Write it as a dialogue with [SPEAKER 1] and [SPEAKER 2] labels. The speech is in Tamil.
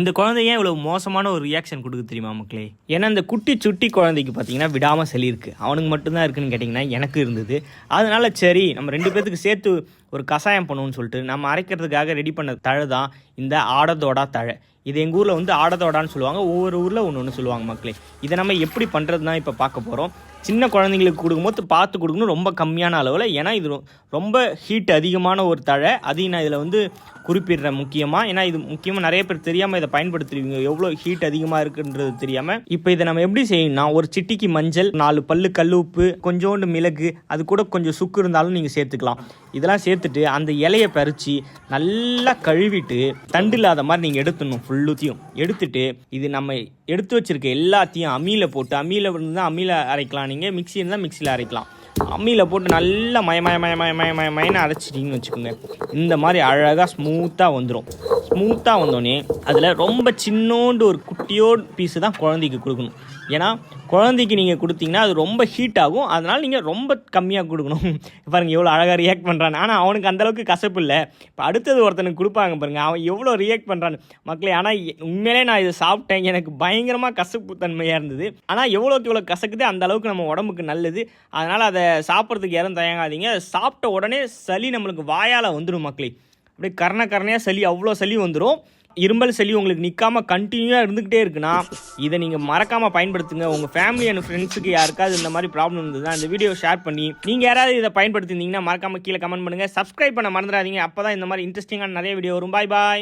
[SPEAKER 1] இந்த குழந்தை ஏன் இவ்வளோ மோசமான ஒரு ரியாக்ஷன் கொடுக்கு தெரியுமா மக்களே? ஏன்னா இந்த குட்டி சுட்டி குழந்தைக்கு பார்த்தீங்கன்னா விடாமல் சளி இருக்குது அவனுக்கு மட்டும்தான் இருக்குன்னு கேட்டிங்கன்னா எனக்கு இருந்தது. அதனால சரி நம்ம ரெண்டு பேர்த்துக்கு சேர்த்து ஒரு கஷாயம் பண்ணுவோம்னு சொல்லிட்டு நம்ம அரைக்கிறதுக்காக ரெடி பண்ண தழை தான் இந்த ஆடதோடா தழை. இது எங்கள் ஊரில் வந்து ஆடதோடான்னு சொல்லுவாங்க. ஒவ்வொரு ஊரில் ஒன்று ஒன்று சொல்லுவாங்க மக்களே. இதை நம்ம எப்படி பண்ணுறது தான் இப்போ பார்க்க போகிறோம் சின்ன குழந்தைங்களுக்கு கொடுக்கும்போது பார்த்து கொடுக்கணும் ரொம்ப கம்மியான அளவில். ஏன்னா இது ரொம்ப ஹீட் அதிகமான ஒரு தழை. அதையும் நான் இதில் வந்து குறிப்பிடுறேன் முக்கியமாக ஏன்னா இது முக்கியமாக நிறைய பேர் தெரியாமல் இதை பயன்படுத்துறீங்க. எவ்வளோ ஹீட் அதிகமாக இருக்குன்றது தெரியாமல் இப்போ இதை நம்ம எப்படி செய்யணும்னா ஒரு சிட்டிக்கு மஞ்சள் நாலு பல்லு கல் உப்பு கொஞ்சோண்டு மிளகு அது கூட கொஞ்சம் சுக்கு இருந்தாலும் நீங்கள் சேர்த்துக்கலாம். இதெல்லாம் சேர்த்துட்டு அந்த இலையை பறித்து நல்லா கழுவிட்டு தண்டு இல்லாத மாதிரி நீங்கள் எடுத்துடணும். ஃபுல்லுத்தையும் எடுத்துட்டு இது நம்ம எடுத்து வச்சிருக்க எல்லாத்தையும் அம்மியில் போட்டு அம்மியில் இருந்தால் அம்மியில் அரைக்கலாம். நீங்கள் மிக்ஸி இருந்தால் மிக்சியில் அரைக்கலாம். அம்மியில் போட்டு நல்லா மய மய மய மய மய மய மயன்னு அரைச்சிட்டிங்கன்னு வச்சுக்கோங்க. இந்த மாதிரி அழகாக ஸ்மூத்தாக வந்துடும் ஸ்மூத்தாக வந்தோடனே அதில் ரொம்ப சின்னோண்டு ஒரு குட்டியோடு பீஸு தான் குழந்தைக்கு கொடுக்கணும். ஏன்னா குழந்தைக்கு நீங்கள் கொடுத்தீங்கன்னா அது ரொம்ப ஹீட் ஆகும். அதனால் நீங்கள் ரொம்ப கம்மியாக கொடுக்கணும். பாருங்க எவ்வளோ அழகாக ரியாக்ட் பண்ணுறான் ஆனால் அவனுக்கு அந்தளவுக்கு கசப்பு இல்லை. இப்போ அடுத்தது ஒருத்தனுக்கு கொடுப்பாங்க பாருங்கள் அவன் எவ்வளோ ரியாக்ட் பண்ணுறான்னு மக்களே ஆனால் உண்மையிலே நான் இதை சாப்பிட்டேன். எனக்கு பயங்கரமாக கசப்பு தன்மையாக இருந்தது. ஆனால் எவ்வளோக்கு எவ்வளோ கசக்குது அந்த அளவுக்கு நம்ம உடம்புக்கு நல்லது. அதனால் அதை சாப்பிட்றதுக்கு யாரும் தயங்காதீங்க. சாப்பிட்ட உடனே சளி நம்மளுக்கு வாயால் வந்துடும் மக்களே. அப்படியே கரண கரணையாக சளி அவ்வளோ சளி வந்துடும் இரும்பல் சளி உங்களுக்கு நிற்காம கண்டினியூவாக இருந்துக்கிட்டே இருக்குன்னா இதை நீங்கள் மறக்காமல் பயன்படுத்துங்க. உங்கள் ஃபேமிலி அண்ட் ஃப்ரெண்ட்ஸுக்கு யாருக்காவது இந்த மாதிரி ப்ராப்ளம் இருந்ததுன்னா இந்த வீடியோ ஷேர் பண்ணி நீங்கள் யாராவது இதை பயன்படுத்திருந்தீங்கன்னா மறக்காமல் கீழே கமெண்ட் பண்ணுங்கள் சப்ஸ்கிரைப் பண்ண மறந்துடாதீங்க. அப்போ தான் இந்த மாதிரி இன்ட்ரெஸ்டிங்கான நிறைய வீடியோ வரும். பாய் பாய்